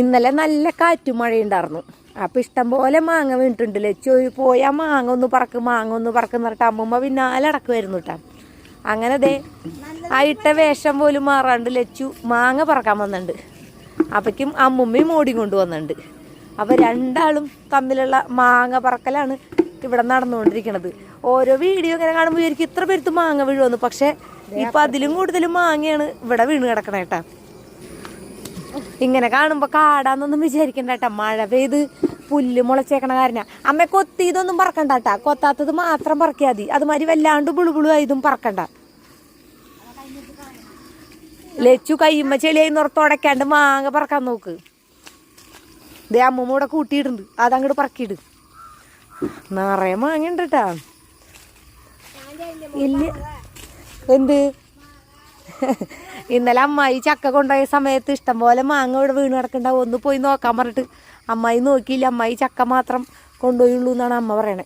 ഇന്നലെ നല്ല കാറ്റും മഴയുണ്ടായിരുന്നു. അപ്പം ഇഷ്ടം പോലെ മാങ്ങ വീണിട്ടുണ്ട്. ലച്ചു പോയാൽ മാങ്ങ ഒന്ന് പറക്ക് മാങ്ങ ഒന്ന് പറക്കെന്ന് പറഞ്ഞിട്ട് അമ്മമ്മ പിന്നാലെ അടക്കുമായിരുന്നു കേട്ടോ അങ്ങനെ ദേ ആ ഇട്ട വേഷം പോലും മാറാണ്ട് ലച്ചു മാങ്ങ പറക്കാൻ വന്നിട്ടുണ്ട് അപ്പയ്ക്കും അമ്മുമ്മയും ഓടി കൊണ്ടുവന്നിട്ടുണ്ട് അപ്പോൾ രണ്ടാളും തമ്മിലുള്ള മാങ്ങ പറക്കലാണ് ഇവിടെ നടന്നുകൊണ്ടിരിക്കുന്നത് ഓരോ വീഡിയോ ഇങ്ങനെ കാണുമ്പോൾ എനിക്ക് ഇത്ര പേരുത്ത് മാങ്ങ വീഴുമെന്ന് പക്ഷേ ഇപ്പം അതിലും കൂടുതൽ മാങ്ങയാണ് ഇവിടെ വീണ് കിടക്കണേ കേട്ടാ ഇങ്ങനെ കാണുമ്പോ കാടാന്നൊന്നും വിചാരിക്കണ്ട കേട്ടാ മഴ പെയ്ത് പുല്ല് മുളച്ചേക്കണ കാരണ. അമ്മ കൊത്തിയതൊന്നും പറക്കണ്ട കേട്ടാ കൊത്താത്തത് മാത്രം പറക്കിയാ മതി. അതുമാതിരി വല്ലാണ്ട് ബുളുബുളു ആയതും പറക്കണ്ട. ലച്ചു കയ്യുമ്മ ചെളിയായി നിറത്തുടക്കാണ്ട് മാങ്ങ പറക്കാൻ നോക്ക്. ദേ അമ്മൂമ്മ കൂടെ കൂട്ടിയിട്ടുണ്ട് അതങ്ങോട്ട് പറക്കിയിട്. നിറയെ മാങ്ങ ഉണ്ട് കേട്ടാ ഇല്ല. എന്ത്? ഇന്നലെ അമ്മായി ചക്ക കൊണ്ടുപോയ സമയത്ത് ഇഷ്ടംപോലെ മാങ്ങ ഇവിടെ വീണ് കിടക്കണ്ടാവും ഒന്ന് പോയി നോക്കാൻ പറഞ്ഞിട്ട് അമ്മായി നോക്കിയില്ല. അമ്മായി ചക്ക മാത്രം കൊണ്ടുപോയുള്ളൂ എന്നാണ് അമ്മ പറയണേ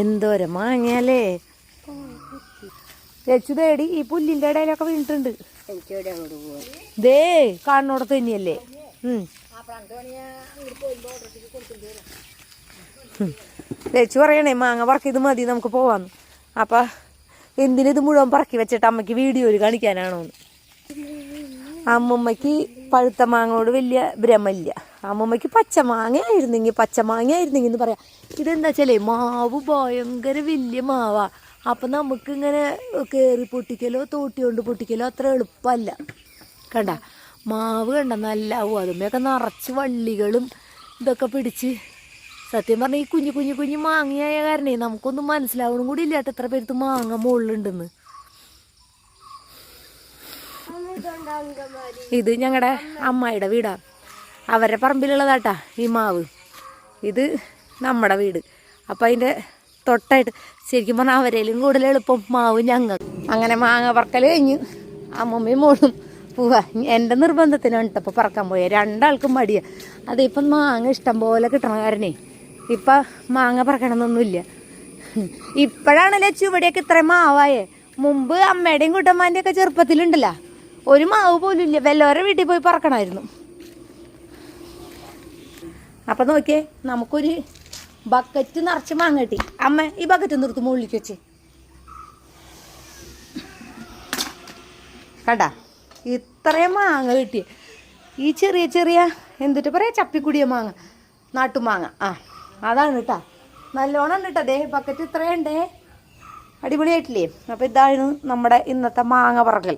എന്തോര മാങ്ങയല്ലേ? രച്ചു തേടി ഈ പുല്ലിന്റെ ഇടയിലൊക്കെ വീണിട്ടുണ്ട്. ദേ കാണുന്നോടത്ത് തന്നെയല്ലേ? ചേച്ചു. രച്ചു പറയണേ മാങ്ങ പറക്കിയത് മതി നമുക്ക് പോവാന്ന്. അപ്പൊ എന്തിനിത് മുഴുവൻ പറക്കി വെച്ചിട്ട് അമ്മയ്ക്ക് വീഡിയോയിൽ കാണിക്കാനാണോ അമ്മമ്മയ്ക്ക് പഴുത്ത മാങ്ങയോട് വലിയ ഭ്രമമില്ല. അമ്മമ്മയ്ക്ക് പച്ചമാങ്ങ ആയിരുന്നെങ്കിൽ പച്ചമാങ്ങ ആയിരുന്നെങ്കിൽ എന്ന് പറയാം. ഇതെന്താ വെച്ചാലേ മാവ് ഭയങ്കര വലിയ മാവാ. അപ്പൊ നമുക്ക് ഇങ്ങനെ കയറി പൊട്ടിക്കലോ തോട്ടി കൊണ്ട് പൊട്ടിക്കലോ അത്ര എളുപ്പമല്ല. കണ്ട? മാവ് കണ്ട നല്ല അതുമ്മയൊക്കെ നിറച്ച് വള്ളികളും ഇതൊക്കെ പിടിച്ച് സത്യം പറഞ്ഞാൽ ഈ കുഞ്ഞു കുഞ്ഞു കുഞ്ഞു മാങ്ങയായ കാരണേ നമുക്കൊന്നും മനസ്സിലാവണം കൂടി ഇല്ലാത്ത എത്ര പേർക്ക് മാങ്ങ മുകളിലുണ്ടെന്ന്. ഇത് ഞങ്ങളുടെ അമ്മായിയുടെ വീടാണ് അവരുടെ പറമ്പിലുള്ളതാട്ടാ ഈ മാവ്. ഇത് നമ്മുടെ വീട്. അപ്പം അതിന്റെ തൊട്ടായിട്ട് ശരിക്കും പറഞ്ഞാൽ അവരേലും കൂടുതൽ എളുപ്പം മാവ് ഞങ്ങൾ അങ്ങനെ മാങ്ങ പറക്കൽ കഴിഞ്ഞ് അമ്മമ്മയും മോളും പോവാ. എന്റെ നിർബന്ധത്തിനാണ് കേട്ടോ പറക്കാൻ പോയ. രണ്ടാൾക്കും മടിയാ. അതിപ്പം മാങ്ങ ഇഷ്ടം പോലെ കിട്ടണ കാരണേ ഇപ്പം മാങ്ങ പറക്കണമെന്നൊന്നുമില്ല ഇപ്പോഴാണല്ലേ ലച്ചു ഇത്ര മാവായേ? മുമ്പ് അമ്മയുടെയും കുട്ടമ്മാന്റെ ഒക്കെ ചെറുപ്പത്തിലുണ്ടല്ലോ. ഒരു മാവ് പോലും ഇല്ല. വല്ലവരെ വീട്ടിൽ പോയി പറക്കണമായിരുന്നു അപ്പം നോക്കിയേ നമുക്കൊരു ബക്കറ്റ് നിറച്ച് മാങ്ങ കിട്ടി. അമ്മ ഈ ബക്കറ്റ് നിർത്ത് മുകളിലേക്ക് വെച്ച്. കണ്ടാ? ഇത്രയും മാങ്ങ കിട്ടി. ഈ ചെറിയ ചെറിയ എന്തിട്ട് പറയാ ചപ്പിക്കുടിയ മാങ്ങ. നാട്ടുമാങ്ങ. ആ. അതാണ് കേട്ടാ നല്ലോണം ഉണ്ട് കേട്ടോ ദേ ബക്കറ്റ് ഇത്രയുണ്ടേ അടിപൊളിയായിട്ടില്ലേ? അപ്പോൾ ഇതാണ് നമ്മുടെ ഇന്നത്തെ മാങ്ങ പറക്കൽ